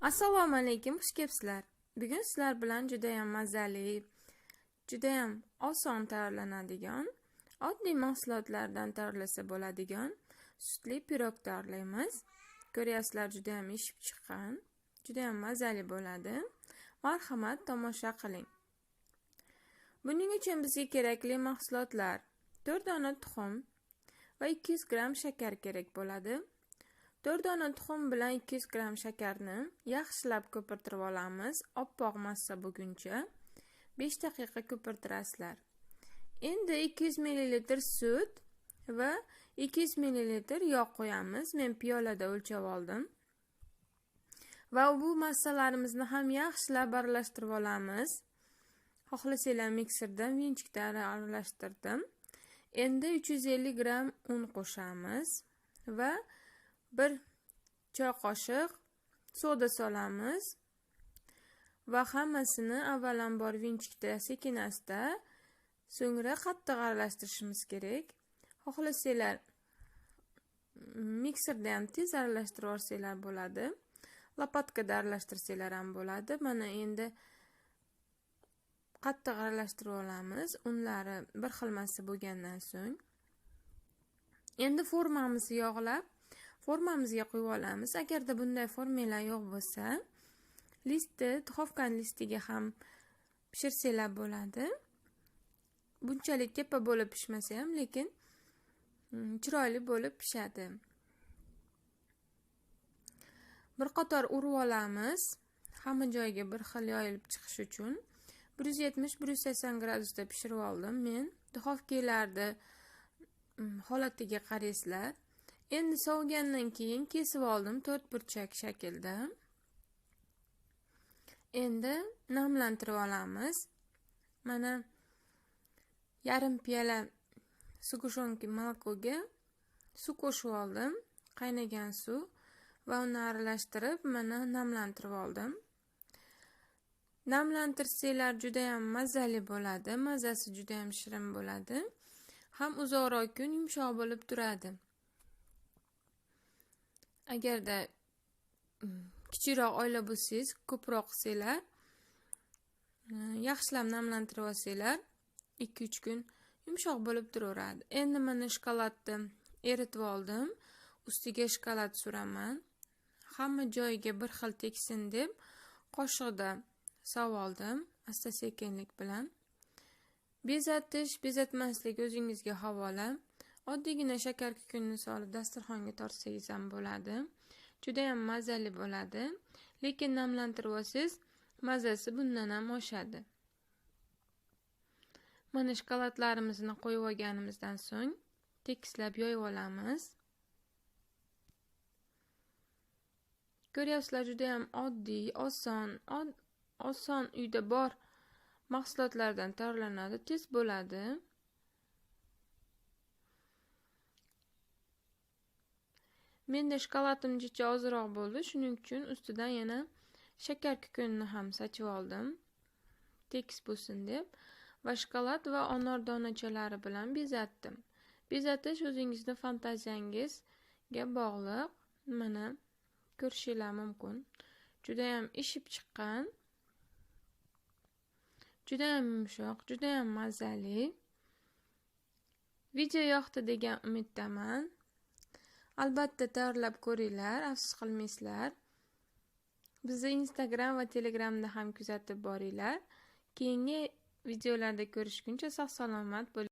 assalomu alaykum xush kelibsizlar. Bugun sizlar bilan judayam mazali judayam oson tayyorlanadigan oddiy mahsulotlardan tayyorlasa bo'ladigan sutli pirog tayyorlaymiz. Ko'ryapsizlar judayam ishib chiqqan judayam mazali bo'ladi. Marhamat tomosha qiling. Buning uchun bizga kerakli mahsulotlar 4 dona tuxum va 200 gramm shakar kerak bo'ladi. 4 dona tuxum bilan 200 gramm shakarni yaxshilab ko'pirtirib olamiz. Oppoq massa bo'lguncha 5 daqiqa ko'pirtirasizlar. Endi 200 ml sut va 200 ml yog' qo'yamiz. Men piyolada o'lchab oldim. Va bu massalarimizni ham yaxshilab aralashtirib olamiz. Xohlasanglar mikserda vinchikda aralashtirdim. Endi 350 gramm un qo'shamiz va bir choy qoshiq soda solamiz va hammasini avvalambor vinchikda sekin asta so'ngra qattiq aralashtirishimiz kerak. Xohlasanglar mikserda ham tez aralashtirib yuborsanglar bo'ladi. Lopatkada aralashtirsanglar ham bo'ladi. Mana endi qattiq aralashtirib olamiz. Unlari bir xil massa bo'lgandan so'ng. Endi formamizni yog'lab formamizga qo'yib olamiz. Agarda bunday formalar yo'q bo'lsa listni duxovkani listiga ham pishirsanglar bo'ladi. Bunchalik tepa bo'lib pishmasa ham lekin mm, chiroyli bo'lib pishadi. Bir qator urib olamiz. Hamma joyiga bir xil yoyilib chiqishi uchun. Bir yuz yetmish bir yuz sakson gradusda pishirib oldim. Men duxovkalarni mm, holatiga qaraysizlar endi sovigandan keyin kesib oldim to'rt burchak shaklda. Endi namlantirib olamiz. Mana yarim piyola sug'ushonki молокоga suv qo'shib oldim qaynagan suv va uni aralashtirib mana namlantirib oldim. Namlantirsanglar juda ham mazali bo'ladi mazasi juda ham shirin bo'ladi. Ham uzoqroq kun yumshoq bo'lib turadi. Agarda mm, kichikroq oila bo'lsangiz ko'proq qilsanglar mm, yaxshilab namlantirib olsanglar ikki uch kun yumshoq bo'lib turaveradi. Endi mana shokoladni eritib oldim. Ustiga shokolad suraman. Hamma joyiga bir xil tegsin deb qoshiqda savoldim oldim asta sekinlik bilan. Bezatish bezatmaslik o'zingizga havola. Oddiygina shakar kukunni solib dasturxonga tortsangiz ham bo'ladi. Judayam mazali bo'ladi. Lekin namlantirib olsangiz mazasi bundan ham oshadi. Mana shokoladlarimizni qo'yib olganimizdan so'ng tekislab yoyib olamiz. Ko'ryapsizlar judayam oddiy oson oson uyda bor mahsulotlardan tayyorlanadi tez bo'ladi. Menda shokoladim jicha ozroq bo'ldi. Shuning uchun ustidan yana shakar kukunini ham sachib oldim. Tekis bo'lsin deb. Va shokolad va anor donachalari bilan bezatdim. Bezatish o'zingizni fantaziyangizga bog'liq. Mana ko'rishinglar mumkin. Judayam ishib chiqqan judayam yumshoq judayam mazali. Video yoqdi degan umiddaman. Albatta tayyorlab ko'ringlar afsus qilmaysizlar. Bizni instagram va telegramda ham kuzatib boringlar. Keyingi videolarda ko'rishguncha sog' salomat bo'ling.